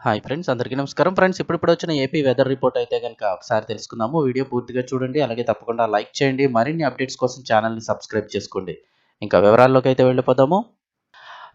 Hi friends అందరికీ నమస్కారం. Friends ఇప్పుడు వచ్చిన ఏపీ వెదర్ రిపోర్ట్ అయితే కనుక ఒకసారి తెలుసుకుందాము. వీడియో పూర్తిగా చూడండి అలాగే తప్పకుండా లైక్ చేయండి. మరిన్ని అప్డేట్స్ కోసం ఛానల్ని సబ్స్క్రైబ్ చేసుకోండి. ఇంకా వివరాల్లోకి అయితే వెళ్ళిపోదాము.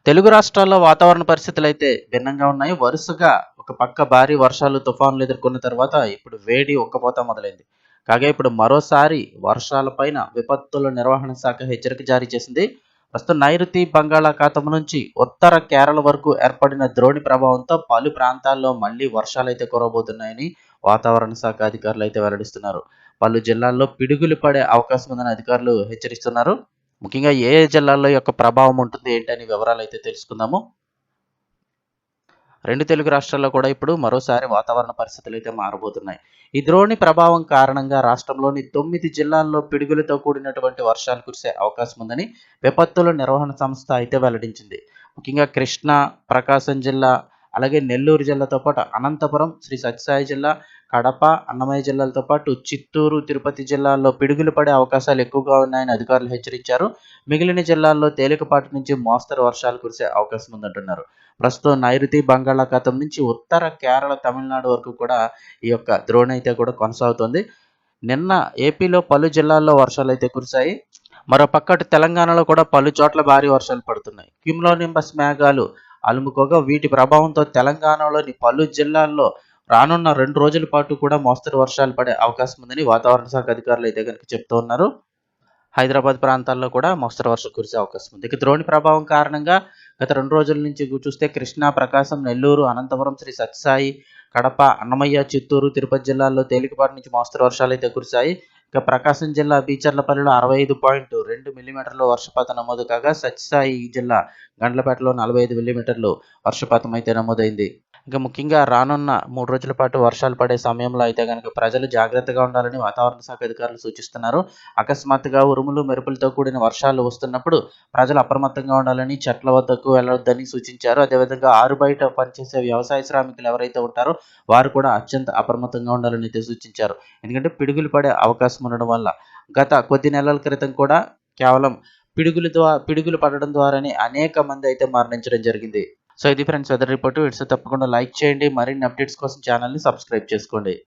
తెలుగు రాష్ట్రాల్లో వాతావరణ పరిస్థితులు అయితే భిన్నంగా ఉన్నాయి. వరుసగా ఒక పక్క భారీ వర్షాలు తుఫాన్లు ఎదుర్కొన్న తర్వాత ఇప్పుడు వేడి ఒక్కపోత మొదలైంది. కాగా ఇప్పుడు మరోసారి వర్షాలపైన విపత్తుల నిర్వహణ శాఖ హెచ్చరిక జారీ చేసింది. ప్రస్తుతం నైరుతి బంగాళాఖాతం నుంచి ఉత్తర కేరళ వరకు ఏర్పడిన ద్రోణి ప్రభావంతో పలు ప్రాంతాల్లో మళ్ళీ వర్షాలు అయితే కురవబోతున్నాయని వాతావరణ శాఖ అధికారులు అయితే వెల్లడిస్తున్నారు. పలు జిల్లాల్లో పిడుగులు పడే అవకాశం ఉందని అధికారులు హెచ్చరిస్తున్నారు. ముఖ్యంగా ఏ జిల్లాల్లో యొక్క ప్రభావం ఉంటుంది ఏంటని వివరాలు అయితే తెలుసుకుందాము. రెండు తెలుగు రాష్ట్రాల్లో కూడా ఇప్పుడు మరోసారి వాతావరణ పరిస్థితులు అయితే మారబోతున్నాయి. ఈ ద్రోణి ప్రభావం కారణంగా రాష్ట్రంలోని తొమ్మిది జిల్లాల్లో పిడుగులతో కూడినటువంటి వర్షాలు కురిసే అవకాశం ఉందని విపత్తుల నిర్వహణ సంస్థ అయితే వెల్లడించింది. ముఖ్యంగా కృష్ణా ప్రకాశం జిల్లా అలాగే నెల్లూరు జిల్లాతో పాటు అనంతపురం శ్రీ సత్యసాయి జిల్లా కడప అన్నమయ్య జిల్లాలతో పాటు చిత్తూరు తిరుపతి జిల్లాల్లో పిడుగులు పడే అవకాశాలు ఎక్కువగా ఉన్నాయని అధికారులు హెచ్చరించారు. మిగిలిన జిల్లాల్లో తేలికపాటి నుంచి మోస్తరు వర్షాలు కురిసే అవకాశం ఉందంటున్నారు. ప్రస్తుతం నైరుతి బంగాళాఖాతం నుంచి ఉత్తర కేరళ తమిళనాడు వరకు కూడా ఈ యొక్క ద్రోణి అయితే కూడా కొనసాగుతుంది. నిన్న ఏపీలో పలు జిల్లాల్లో వర్షాలు అయితే కురిశాయి. మరో పక్కటి తెలంగాణలో కూడా పలు చోట్ల భారీ వర్షాలు పడుతున్నాయి. క్యూమ్లోనింబస్ మేఘాలు అలుముకోగా వీటి ప్రభావంతో తెలంగాణలోని పలు జిల్లాల్లో రానున్న రెండు రోజుల పాటు కూడా మోస్తరు వర్షాలు పడే అవకాశం ఉందని వాతావరణ శాఖ అధికారులు అయితే కనుక చెప్తూ ఉన్నారు. హైదరాబాద్ ప్రాంతాల్లో కూడా మోస్తరు వర్షం కురిసే అవకాశం ఉంది. ఇక ద్రోణి ప్రభావం కారణంగా గత రెండు రోజుల నుంచి చూస్తే కృష్ణా ప్రకాశం నెల్లూరు అనంతపురం శ్రీ సత్యసాయి కడప అన్నమయ్య చిత్తూరు తిరుపతి జిల్లాల్లో తేలికపాటి నుంచి మోస్తరు వర్షాలు అయితే కురిశాయి. ఇక ప్రకాశం జిల్లా బీచర్లపల్లిలో అరవై ఐదు పాయింట్ రెండు మిల్లీమీటర్లు వర్షపాతం నమోదు కాగా సత్యసాయి జిల్లా గండ్లపేటలో నలభై ఐదు మిల్లీమీటర్లు వర్షపాతం అయితే నమోదైంది. ఇంకా ముఖ్యంగా రానున్న మూడు రోజుల పాటు వర్షాలు పడే సమయంలో అయితే కనుక ప్రజలు జాగ్రత్తగా ఉండాలని వాతావరణ శాఖ అధికారులు సూచిస్తున్నారు. అకస్మాత్తుగా ఉరుములు మెరుపులతో కూడిన వర్షాలు వస్తున్నప్పుడు ప్రజలు అప్రమత్తంగా ఉండాలని చెట్ల వద్దకు వెళ్ళొద్దని సూచించారు. అదేవిధంగా ఆరు బయట పనిచేసే వ్యవసాయ శ్రామికులు ఎవరైతే ఉంటారో వారు కూడా అత్యంత అప్రమత్తంగా ఉండాలని అయితే సూచించారు. ఎందుకంటే పిడుగులు పడే అవకాశం ఉండడం వల్ల గత కొద్ది నెలల క్రితం కూడా కేవలం పిడుగుల ద్వారా పిడుగులు పడడం ద్వారానే అనేక మంది అయితే మరణించడం జరిగింది. సో ఇది ఫ్రెండ్స్ వెదర్ రిపోర్ట్ ఇట్స్ తప్పకుండా లైక్ చేయండి. మరిన్ని అప్డేట్స్ కోసం ఛానల్ని సబ్స్క్రైబ్ చేసుకోండి.